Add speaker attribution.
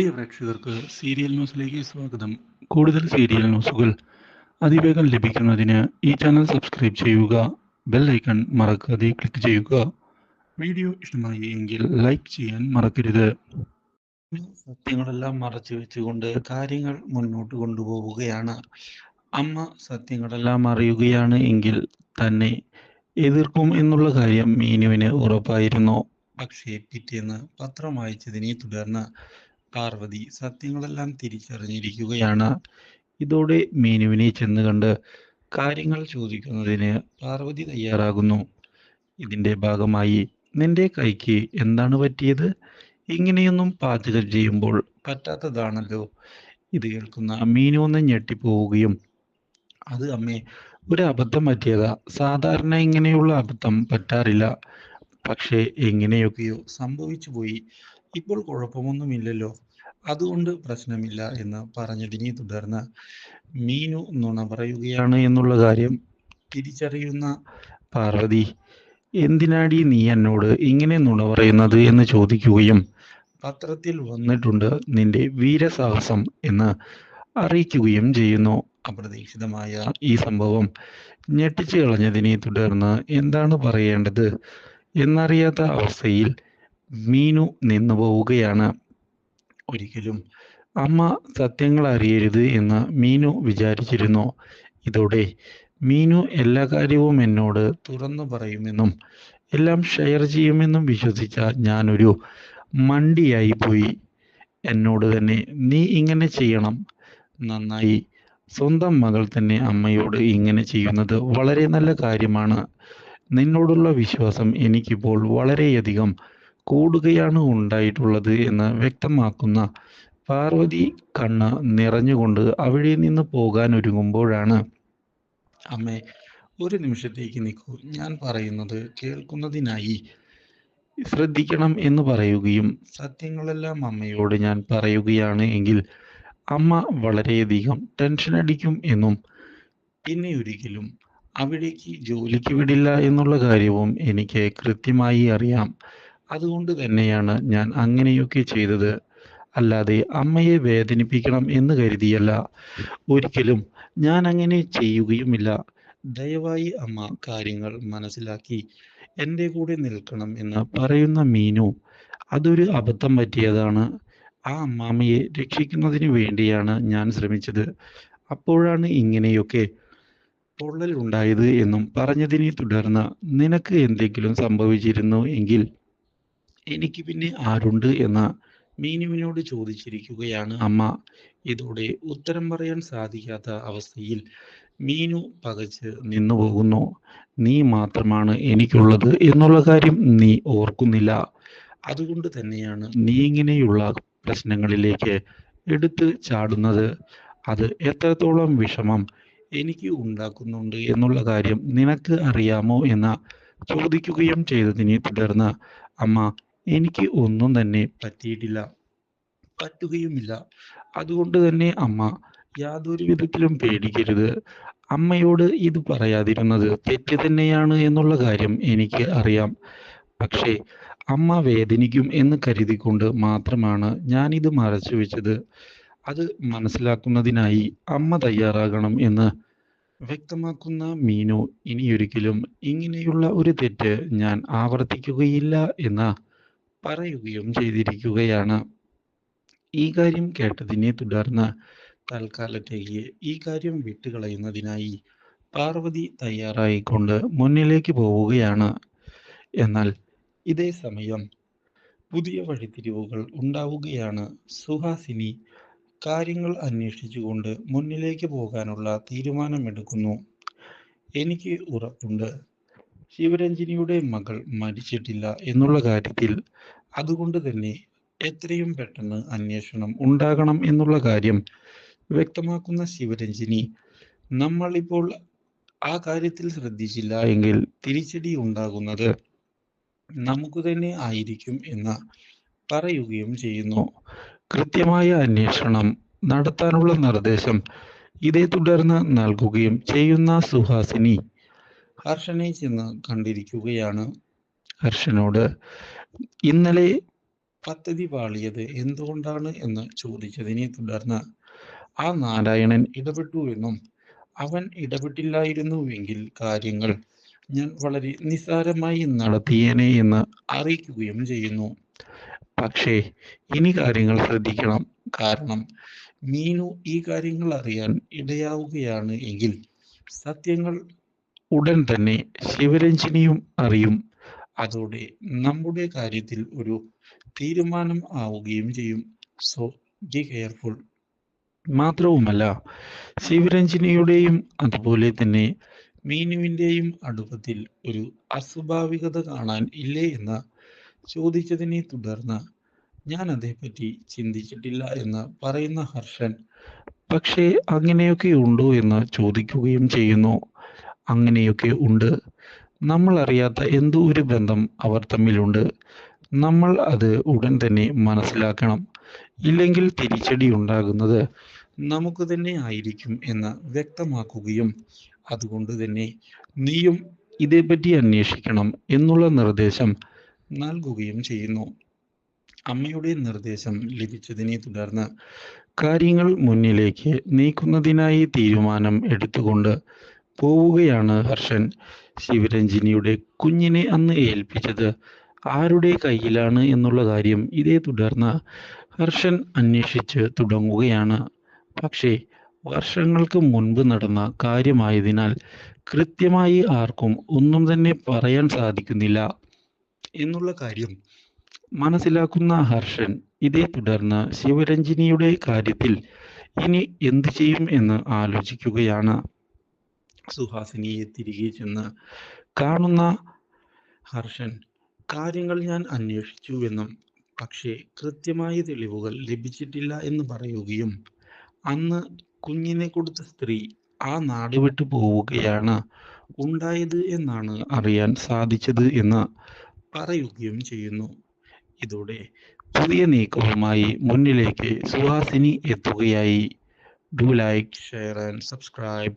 Speaker 1: പ്രിയ പ്രേക്ഷകർക്ക് സീരിയൽ ന്യൂസിലേക്ക് സ്വാഗതം. കൂടുതൽ സീരിയൽ ന്യൂസുകൾ അതിവേഗം ലഭിക്കുന്നതിന് ഈ ചാനൽ സബ്സ്ക്രൈബ് ചെയ്യുക ബെൽ ഐക്കൺ മറക്കാതെ ക്ലിക്ക് ചെയ്യുക. വീഡിയോ ഇഷ്ടമായി എങ്കിൽ ലൈക്ക് ചെയ്യാൻ മറക്കരുത്. സത്യങ്ങളെല്ലാം മറച്ചു വെച്ചുകൊണ്ട് കാര്യങ്ങൾ മുന്നോട്ട് കൊണ്ടുപോവുകയാണ്. അമ്മ സത്യങ്ങളെല്ലാം അറിയുകയാണ് എങ്കിൽ തന്നെ എതിർക്കും എന്നുള്ള കാര്യം മീനുവിന് ഉറപ്പായിരുന്നു. പക്ഷേ പിറ്റേന്ന് പത്രം വായിച്ചതിനെ തുടർന്ന് പാർവതി സത്യങ്ങളെല്ലാം തിരിച്ചറിഞ്ഞിരിക്കുകയാണ്. ഇതോടെ മീനുവിനെ ചെന്ന് കണ്ട് കാര്യങ്ങൾ ചോദിക്കുന്നതിന് പാർവതി തയ്യാറാകുന്നു. ഇതിന്റെ ഭാഗമായി നിന്റെ കൈക്ക് എന്താണ് പറ്റിയത്? ഇങ്ങനെയൊന്നും പാചകം ചെയ്യുമ്പോൾ പറ്റാത്തതാണല്ലോ ഇത് കേൾക്കുന്ന മീനു ഒന്ന് ഞെട്ടിപ്പോവുകയും അത് അമ്മേ ഒരു അബദ്ധം പറ്റിയതാ. സാധാരണ ഇങ്ങനെയുള്ള അബദ്ധം പറ്റാറില്ല. പക്ഷേ എങ്ങനെയൊക്കെയോ സംഭവിച്ചു പോയി ഇപ്പോൾ കുഴപ്പമൊന്നുമില്ലല്ലോ അതുകൊണ്ട് പ്രശ്നമില്ല എന്ന് പറഞ്ഞതിനെ തുടർന്ന് മീനു നുണ പറയുകയാണ് എന്നുള്ള കാര്യം തിരിച്ചറിയുന്ന പാർവതി എന്തിനാടി നീ എന്നോട് ഇങ്ങനെ നുണ പറയുന്നത് എന്ന് ചോദിക്കുകയും പത്രത്തിൽ വന്നിട്ടുണ്ട് നിന്റെ വീരസാഹസം എന്ന് അറിയിക്കുകയും ചെയ്യുന്നു? അപ്രതീക്ഷിതമായ ഈ സംഭവം ഞെട്ടിച്ചു കളഞ്ഞതിനെ തുടർന്ന് എന്താണ് പറയേണ്ടത് എന്നറിയാത്ത അവസ്ഥയിൽ മീനു നിന്നു പോവുകയാണ് ഒരിക്കലും. അമ്മ സത്യങ്ങൾ അറിയരുത് എന്ന് മീനു വിചാരിച്ചിരുന്നു. ഇതോടെ മീനു എല്ലാ കാര്യവും എന്നോട് തുറന്നു പറയുമെന്നും എല്ലാം ഷെയർ ചെയ്യുമെന്നും വിശ്വസിച്ച ഞാനൊരു മണ്ടിയായി പോയി. എന്നോട് തന്നെ നീ ഇങ്ങനെ ചെയ്യണം. നന്നായി. സ്വന്തം മകൾ തന്നെ അമ്മയോട് ഇങ്ങനെ ചെയ്യുന്നത് വളരെ നല്ല കാര്യമാണ്. നിന്നോടുള്ള വിശ്വാസം എനിക്കിപ്പോൾ വളരെയധികം കൂടുകയാണ് ഉണ്ടായിട്ടുള്ളത് എന്ന് വ്യക്തമാക്കുന്ന പാർവതി കണ്ണ് നിറഞ്ഞുകൊണ്ട് അവിടെ നിന്ന് പോകാൻ ഒരുങ്ങുമ്പോഴാണ് അമ്മേ ഒരു നിമിഷത്തേക്ക് നിൽക്കൂ ഞാൻ പറയുന്നത് കേൾക്കുന്നതിനായി ശ്രദ്ധിക്കണം എന്ന് പറയുകയും സത്യങ്ങളെല്ലാം അമ്മയോട് ഞാൻ പറയുകയാണ് എങ്കിൽ അമ്മ വളരെയധികം ടെൻഷൻ അടിക്കും എന്നും പിന്നെ ഒരിക്കലും അവിടേക്ക് ജോലിക്ക് വിടില്ല എന്നുള്ള കാര്യവും എനിക്ക് കൃത്യമായി അറിയാം. അതുകൊണ്ട് തന്നെയാണ് ഞാൻ അങ്ങനെയൊക്കെ ചെയ്തത്. അല്ലാതെ അമ്മയെ വേദനിപ്പിക്കണം എന്ന് കരുതിയല്ല. ഒരിക്കലും ഞാൻ അങ്ങനെ ചെയ്യുകയുമില്ല. ദയവായി അമ്മ കാര്യങ്ങൾ മനസ്സിലാക്കി എന്റെ കൂടെ നിൽക്കണം എന്ന് പറയുന്ന മീനു അതൊരു അബദ്ധം പറ്റിയതാണ്. ആ അമ്മാമ്മയെ രക്ഷിക്കുന്നതിന് വേണ്ടിയാണ് ഞാൻ ശ്രമിച്ചത്. അപ്പോഴാണ് ഇങ്ങനെയൊക്കെ പൊള്ളൽ ഉണ്ടായത് എന്നും പറഞ്ഞതിനെ തുടർന്ന് നിനക്ക് എന്തെങ്കിലും സംഭവിച്ചിരുന്നു എങ്കിൽ എനിക്ക് പിന്നെ ആരുണ്ട് എന്ന മീനുവിനോട് ചോദിച്ചിരിക്കുകയാണ് അമ്മ. ഇതോടെ ഉത്തരം പറയാൻ സാധിക്കാത്ത അവസ്ഥയിൽ മീനു പകച്ച് നിന്നു പോകുന്നു. നീ മാത്രമാണ് എനിക്കുള്ളത് എന്നുള്ള കാര്യം നീ ഓർക്കുന്നില്ല. അതുകൊണ്ട് തന്നെയാണ് നീ ഇങ്ങനെയുള്ള പ്രശ്നങ്ങളിലേക്ക് എടുത്ത് ചാടുന്നത്. അത് എത്രത്തോളം വിഷമം എനിക്ക് ഉണ്ടാക്കുന്നുണ്ട് എന്നുള്ള കാര്യം നിനക്ക് അറിയാമോ? എന്ന് ചോദിക്കുകയും ചെയ്തതിനെ തുടർന്ന് അമ്മ എനിക്ക് ഒന്നും തന്നെ പറ്റിയിട്ടില്ല. പറ്റുകയുമില്ല. അതുകൊണ്ട് തന്നെ അമ്മ യാതൊരു വിധത്തിലും പേടിക്കരുത്. അമ്മയോട് ഇത് പറയാതിരുന്നത് തെറ്റ് തന്നെയാണ് എന്നുള്ള കാര്യം എനിക്ക് അറിയാം. പക്ഷേ അമ്മ വേദനിക്കും എന്ന് കരുതിക്കൊണ്ട് മാത്രമാണ് ഞാനിത് മറച്ചു വെച്ചത്. അത് മനസ്സിലാക്കുന്നതിനായി അമ്മ തയ്യാറാകണം എന്ന് വ്യക്തമാക്കുന്ന മീനു ഇനിയൊരിക്കലും ഇങ്ങനെയുള്ള ഒരു തെറ്റ് ഞാൻ ആവർത്തിക്കുകയില്ല എന്ന് പറയുകയും ചെയ്തിരിക്കുകയാണ്. ഈ കാര്യം കേട്ടതിനെ തുടർന്ന് തൽക്കാലത്തേക്ക് ഈ കാര്യം വിട്ടുകളയുന്നതിനായി പാർവതി തയ്യാറായിക്കൊണ്ട് മുന്നിലേക്ക് പോവുകയാണ്. എന്നാൽ ഇതേ സമയം പുതിയ വഴിത്തിരിവുകൾ ഉണ്ടാവുകയാണ്. സുഹാസിനി കാര്യങ്ങൾ അന്വേഷിച്ചുകൊണ്ട് മുന്നിലേക്ക് പോകാനുള്ള തീരുമാനമെടുക്കുന്നു. എനിക്ക് ഉറപ്പുണ്ട്. ശിവരഞ്ജിനിയുടെ മകൾ മരിച്ചിട്ടില്ല എന്നുള്ള കാര്യത്തിൽ അതുകൊണ്ട് തന്നെ എത്രയും പെട്ടെന്ന് അന്വേഷണം ഉണ്ടാകണം എന്നുള്ള കാര്യം വ്യക്തമാക്കുന്ന ശിവരഞ്ജിനി നമ്മളിപ്പോൾ ആ കാര്യത്തിൽ ശ്രദ്ധിച്ചില്ല എങ്കിൽ തിരിച്ചടി ഉണ്ടാകുന്നത് നമുക്ക് തന്നെ ആയിരിക്കും എന്ന് പറയുകയും ചെയ്യുന്നു. കൃത്യമായ അന്വേഷണം നടത്താനുള്ള നിർദ്ദേശം ഇതേ തുടർന്ന് നൽകുകയും ചെയ്യുന്ന സുഹാസിനി ഹർഷനെ ചെന്ന് കണ്ടിരിക്കുകയാണ്. ഹർഷനോട് ഇന്നലെ പദ്ധതി പാളിയത് എന്തുകൊണ്ടാണ്? എന്ന് ചോദിച്ചതിനെ തുടർന്ന് ആ നാരായണൻ ഇടപെട്ടു എന്നും അവൻ ഇടപെട്ടില്ലായിരുന്നുവെങ്കിൽ കാര്യങ്ങൾ ഞാൻ വളരെ നിസ്സാരമായി നടത്തിയേനെ എന്ന് അറിയിക്കുകയും ചെയ്യുന്നു. പക്ഷേ ഇനി കാര്യങ്ങൾ ശ്രദ്ധിക്കണം. കാരണം മീനു ഈ കാര്യങ്ങൾ അറിയാൻ ഇടയാവുകയാണ് എങ്കിൽ സത്യങ്ങൾ ഉടൻ തന്നെ ശിവരഞ്ജിനിയും അറിയും. അതോടെ നമ്മുടെ കാര്യത്തിൽ ഒരു തീരുമാനം ആവുകയും ചെയ്യും. സോ ബി കെയർഫുൾ മാത്രവുമല്ല ശിവരഞ്ജിനിയുടെയും അതുപോലെ തന്നെ മീനുവിന്റെയും അടുപ്പത്തിൽ ഒരു അസ്വാഭാവികത കാണാൻ ഇല്ലേ എന്ന് ചോദിച്ചതിനെ തുടർന്ന് ഞാൻ അതേപ്പറ്റി ചിന്തിച്ചിട്ടില്ല എന്ന് പറയുന്ന ഹർഷൻ പക്ഷേ അങ്ങനെയൊക്കെ ഉണ്ടോ? എന്ന് ചോദിക്കുകയും ചെയ്യുന്നു. അങ്ങനെയൊക്കെ ഉണ്ട്. നമ്മൾ അറിയാത്ത എന്തോ ഒരു ബന്ധം അവർ തമ്മിലുണ്ട്. നമ്മൾ അത് ഉടൻ തന്നെ മനസ്സിലാക്കണം. ഇല്ലെങ്കിൽ തിരിച്ചടി ഉണ്ടാകുന്നത് നമുക്ക് തന്നെ ആയിരിക്കും എന്ന് വ്യക്തമാക്കുകയും അതുകൊണ്ട് തന്നെ നീയും ഇതേപ്പറ്റി അന്വേഷിക്കണം എന്നുള്ള നിർദ്ദേശം നൽകുകയും ചെയ്യുന്നു. അമ്മയുടെ നിർദ്ദേശം ലഭിച്ചതിനെ തുടർന്ന് കാര്യങ്ങൾ മുന്നിലേക്ക് നീക്കുന്നതിനായി തീരുമാനം എടുത്തുകൊണ്ട് പോവുകയാണ് ഹർഷൻ. ശിവരഞ്ജിനിയുടെ കുഞ്ഞിനെ അന്ന് ഏൽപ്പിച്ചത് ആരുടെ കയ്യിലാണ് എന്നുള്ള കാര്യം ഇതേ തുടർന്ന് ഹർഷൻ അന്വേഷിച്ച് തുടങ്ങുകയാണ്. പക്ഷേ വർഷങ്ങൾക്ക് മുൻപ് നടന്ന കാര്യമായതിനാൽ കൃത്യമായി ആർക്കും ഒന്നും തന്നെ പറയാൻ സാധിക്കുന്നില്ല എന്നുള്ള കാര്യം മനസ്സിലാക്കുന്ന ഹർഷൻ ഇതേ തുടർന്ന് ശിവരഞ്ജിനിയുടെ കാര്യത്തിൽ ഇനി എന്തു ചെയ്യും എന്ന് ആലോചിക്കുകയാണ്. സുഹാസിനിയെ തിരികെ ചെന്ന് കാണുന്ന ഹർഷൻ കാര്യങ്ങൾ ഞാൻ അന്വേഷിച്ചുവെന്നും പക്ഷേ കൃത്യമായ തെളിവുകൾ ലഭിച്ചിട്ടില്ല എന്ന് പറയുകയും അന്ന് കുഞ്ഞിനെ കൊടുത്ത സ്ത്രീ ആ നാട് വിട്ടു പോവുകയാണ് ഉണ്ടായത് എന്നാണ് അറിയാൻ സാധിച്ചത് എന്ന് പറയുകയും ചെയ്യുന്നു. ഇതോടെ പുതിയ നീക്കവുമായി മുന്നിലേക്ക് Suhasini എത്തുകയായി. Do like share and subscribe